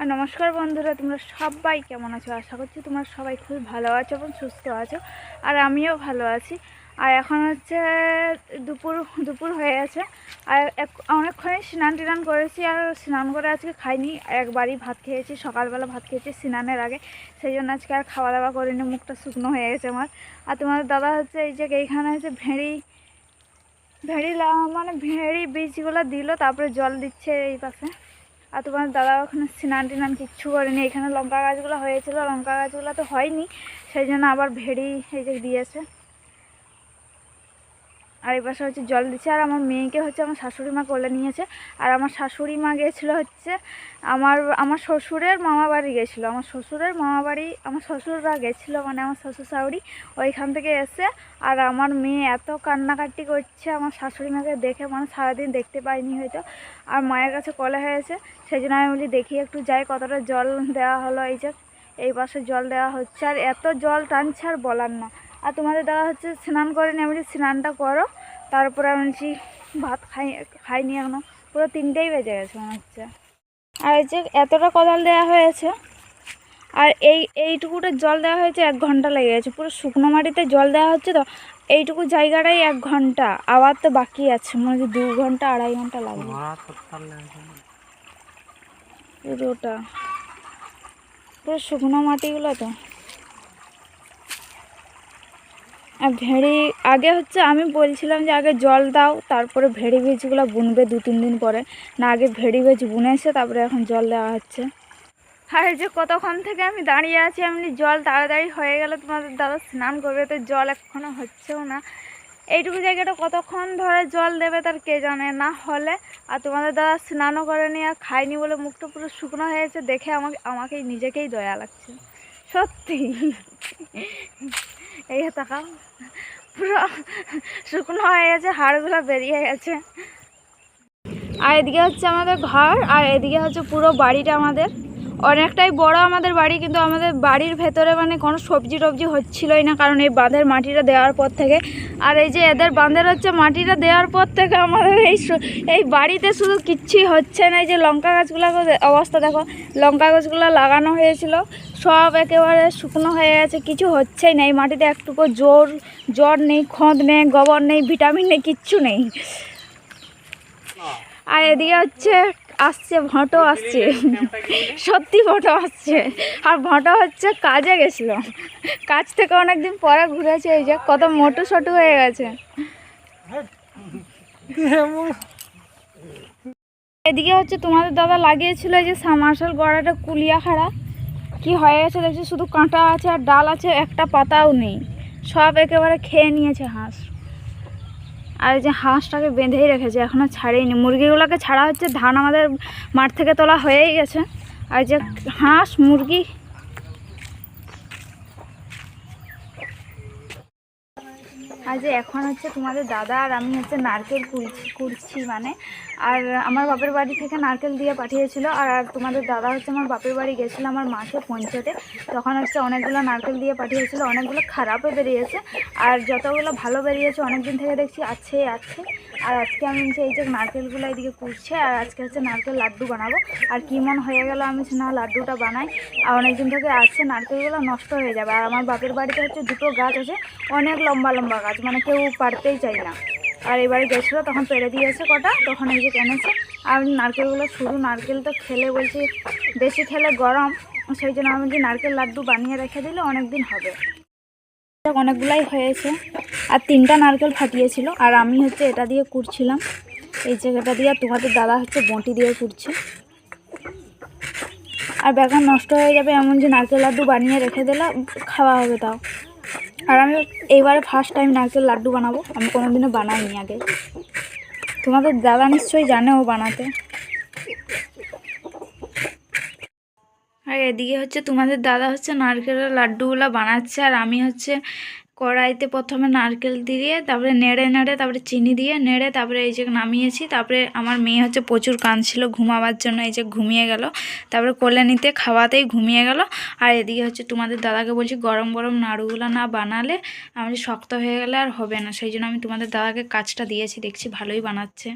আর নমস্কার বন্ধুরা, তোমরা সবাই কেমন আছো? আশা করছি তোমরা সবাই খুবই ভালো আছো এবং সুস্থ আছো, আর আমিও ভালো আছি। আর এখন হচ্ছে দুপুর দুপুর হয়ে গেছে। আর অনেকক্ষণই স্নান টিনান করেছি, আর স্নান করে আজকে খাইনি। একবারই ভাত খেয়েছি, সকালবেলা ভাত খেয়েছি স্নানের আগে। সেই জন্য আজকে আর খাওয়া দাওয়া করিনি, মুখটা শুকনো হয়ে গেছে আমার। আর তোমার দাদা হচ্ছে এই যে এইখানে হচ্ছে ভেড়ি ভেড়ি মানে ভেড়ি বীজগুলো দিল, তারপরে জল দিচ্ছে এই পাশে। আর তোমার দাদা ওখানে স্নান টিনান কিচ্ছু করেনি। এখানে লঙ্কা গাছগুলো হয়েছিল, লঙ্কা গাছগুলো তো হয়নি। সেই জন্য আবার ভেড়ি এই যে দিয়েছে। আর এই পাশে হচ্ছে জল দিচ্ছে। আর আমার মেয়েকে হচ্ছে আমার শাশুড়ি মা কোলে নিয়েছে। আর আমার শাশুড়ি মা গেছিল হচ্ছে আমার আমার শ্বশুরের মামা বাড়ি গেছিল। আমার শ্বশুরের মামা বাড়ি, আমার শ্বশুররা গেছিল মানে আমার শ্বশুর শাশুড়ি ওইখান থেকে এসে আর আমার মেয়ে এত কান্নাকাটি করছে আমার শাশুড়ি মাকে দেখে মানে সারাদিন দেখতে পাইনি হয়তো। আর মায়ের কাছে কলে হয়েছে। সেই জন্য আমি বলি, দেখি একটু যাই, কতটা জল দেওয়া হলো এই যে, এই পাশে জল দেওয়া হচ্ছে। আর এত জল টানছে আর বলার না। আর তোমাদের দেওয়া হচ্ছে স্নান করেনি আমি বলি স্নানটা করো। তারপরে আমি বলছি ভাত খাই খাইনি এখনও। পুরো তিনটেই বেজে গেছে মনে হচ্ছে। আর এই যে এতটা কদাল দেওয়া হয়েছে আর এই এইটুকুটা জল দেওয়া হয়েছে এক ঘণ্টা লেগে গেছে। পুরো শুকনো মাটিতে জল দেওয়া হচ্ছে তো এইটুকু জায়গাটাই এক ঘণ্টা। আবার তো বাকি আছে মনে হচ্ছে দু ঘণ্টা আড়াই ঘণ্টা লাগবে। পুরোটা। পুরো শুকনো মাটিগুলো তো। আর ভেড়ি, আগে হচ্ছে আমি বলছিলাম যে আগে জল দাও, তারপরে ভেড়ি বীজগুলো বুনবে দু তিন দিন পরে। না, আগে ভেড়ি বীজ বুনেছে তারপরে এখন জল দেওয়া হচ্ছে। আর যে কতক্ষণ থেকে আমি দাঁড়িয়ে আছি এমনি জল তাড়াতাড়ি হয়ে গেলে তোমাদের দাদা স্নান করবে, তো জল এখনও হচ্ছেও না। এইটুকু জায়গাটা কতক্ষণ ধরে জল দেবে তার কে জানে, না হলে। আর তোমাদের দাদা স্নানও করেনি আর খায়নি বলে মুখটা পুরো শুকনো হয়েছে দেখে আমাকে, আমাকেই, নিজেকেই দয়া লাগছে। সত্যি। এই তাকাও পুরো শুকনো হয়ে গেছে, হাড়গুলো বেরিয়ে গেছে। আর এদিকে হচ্ছে আমাদের ঘর, আর এদিকে হচ্ছে পুরো বাড়িটা আমাদের। অনেকটাই বড় আমাদের বাড়ি, কিন্তু আমাদের বাড়ির ভেতরে মানে কোনো সবজি টবজি হচ্ছিলই না, কারণ এই বাঁধের মাটিটা দেওয়ার পর থেকে। আর এই যে এদের বাঁধের হচ্ছে মাটিটা দেওয়ার পর থেকে আমাদের এই এই বাড়িতে শুধু কিচ্ছুই হচ্ছে না। এই যে লঙ্কা গাছগুলো অবস্থা দেখো, লঙ্কা গাছগুলো লাগানো হয়েছিল, সব একেবারে শুকনো হয়ে গেছে, কিছু হচ্ছেই না। এই মাটিতে একটুকু জোর জ্বর নেই, খঁদ নেই, গোবর নেই, ভিটামিন নেই, কিচ্ছু নেই। আর এদিকে হচ্ছে আসছে ভটো আসছে। সত্যি ভটো আসছে। আর ভটো হচ্ছে, কাজে গেছিল। কাজ থেকে অনেকদিন পরে ঘুরেছে, এই যে কত মোটু সটু হয়ে গেছে। এদিকে হচ্ছে, তোমাদের দাদা লাগিয়েছিল যে সামার্শাল গড়াটা কুলিয়া খাড়া কি হয়ে গেছে দেখছি, শুধু কাঁটা আছে আর ডাল আছে, একটা পাতাও নেই। সব একেবারে খেয়ে নিয়েছে হাঁস। আর যে হাঁসটাকে বেঁধেই রেখেছে, এখনও ছাড়েইনি। মুরগিগুলোকে ছাড়া হচ্ছে, ধান আমাদের মাঠ থেকে তোলা হয়েই গেছে। আর যে হাঁস, মুরগি আর যে এখন হচ্ছে তোমাদের দাদা আর আমি হচ্ছে নারকেল কুড়ছি মানে। আর আমার বাপের বাড়ি থেকে নারকেল দিয়ে পাঠিয়েছিল আর আর তোমাদের দাদা হচ্ছে আমার বাপের বাড়ি গেছিল আমার মাকে পৌঁছতে তখন হচ্ছে অনেকগুলো নারকেল দিয়ে পাঠিয়েছিল, অনেকগুলো খারাপও বেরিয়েছে। আর যতগুলো ভালো বেরিয়েছে, অনেকদিন থেকে দেখছি আছে আছে আর আজকে আমি এই যে নারকেলগুলো এদিকে কুড়ছে আর আজকে হচ্ছে নারকেল লাড্ডু বানাবো। আর কি মন হয়ে গেল আমি না, লাড্ডুটা বানাই। আর অনেকদিন থেকে আসছে নারকেলগুলো নষ্ট হয়ে যাবে। আর আমার বাপের বাড়িতে হচ্ছে দুটো গাছ আছে, অনেক লম্বা লম্বা গাছ মানে কেউ পারতেই চাই না। আর এবারে গেছিল, তখন পেরে দিয়েছে কটা, তখন এই যে টেনেছে আর নারকেলগুলো শুধু নারকেল তো খেলে বলছি, বেশি খেলে গরম। সেই জন্য আমি যে নারকেল লাড্ডু বানিয়ে রেখে দিলে অনেক দিন হবে। অনেকগুলাই হয়েছে। আর তিনটা নারকেল ফাটিয়েছিল, আর আমি হচ্ছে এটা দিয়ে কুড়ছিলাম। এই জায়গাটা দিয়ে আর তোমাদের দাদা হচ্ছে বঁটি দিয়ে কুড়ছে। আর বেকার নষ্ট হয়ে যাবে এমন যে নারকেল লাড্ডু বানিয়ে রেখে দিলে, খাওয়া হবে তাও। আর আমি এইবারে ফার্স্ট টাইম নারকেল লাড্ডু বানাবো, আমি কোনোদিনও বানাইনি আগে। তোমাদের দাদা নিশ্চয়ই জানে ও বানাতে। আর এদিকে হচ্ছে তোমাদের দাদা হচ্ছে নারকেলের লাড্ডুগুলো বানাচ্ছে, আর আমি হচ্ছে কড়াইতে প্রথমে নারকেল দিয়ে, তারপরে নেড়ে নেড়ে, তারপরে চিনি দিয়ে, নেড়ে তারপরে এই যে নামিয়েছি, তারপরে আমার মেয়ে হচ্ছে প্রচুর কাঁদছিল ঘুমাবার জন্য, এই যে ঘুমিয়ে গেল। তারপরে কোলে নিতে খাওয়াতেই ঘুমিয়ে গেল। আর এদিকে হচ্ছে তোমাদের দাদাকে বলছি, গরম গরম নাড়ুগুলো না বানালে আমি শক্ত হয়ে গেলে আর হবে না। সেই জন্য আমি তোমাদের দাদাকে কাজটা দিয়েছি, দেখছি ভালোই বানাচ্ছে।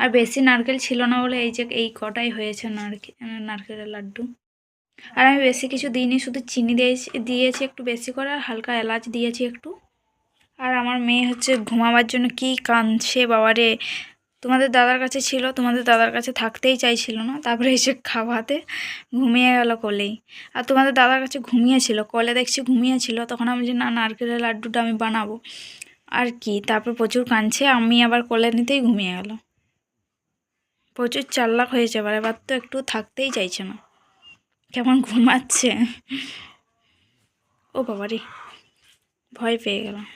আর বেশি নারকেল ছিল না বলে এই যে এই কটাই হয়েছে নারকেল নারকেলের লাড্ডু। আর আমি বেশি কিছু দিইনি, শুধু চিনি দিয়েছি দিয়েছি একটু বেশি করে আর হালকা এলাচ দিয়েছি একটু। আর আমার মেয়ে হচ্ছে ঘুমাবার জন্য কি কাঁদছে বাবারে। তোমাদের দাদার কাছে ছিল, তোমাদের দাদার কাছে থাকতেই চাইছিল না, তারপরে এসে খাওয়াতে ঘুমিয়ে গেল কোলেই। আর তোমাদের দাদার কাছে ঘুমিয়েছিল, কলে দেখছি ঘুমিয়েছিল, তখন আমি যে না নারকেলের লাড্ডুটা আমি বানাবো। আর কি, তারপর প্রচুর কাঁদছে, আমি আবার কোলে নিতেই ঘুমিয়ে গেল প্রচুর চাল্লাক হয়েছে এবার এবার তো একটু থাকতেই চাইছে না। কেমন ঘুমাচ্ছে? ও বাবারি ভয় পেয়ে গেলাম।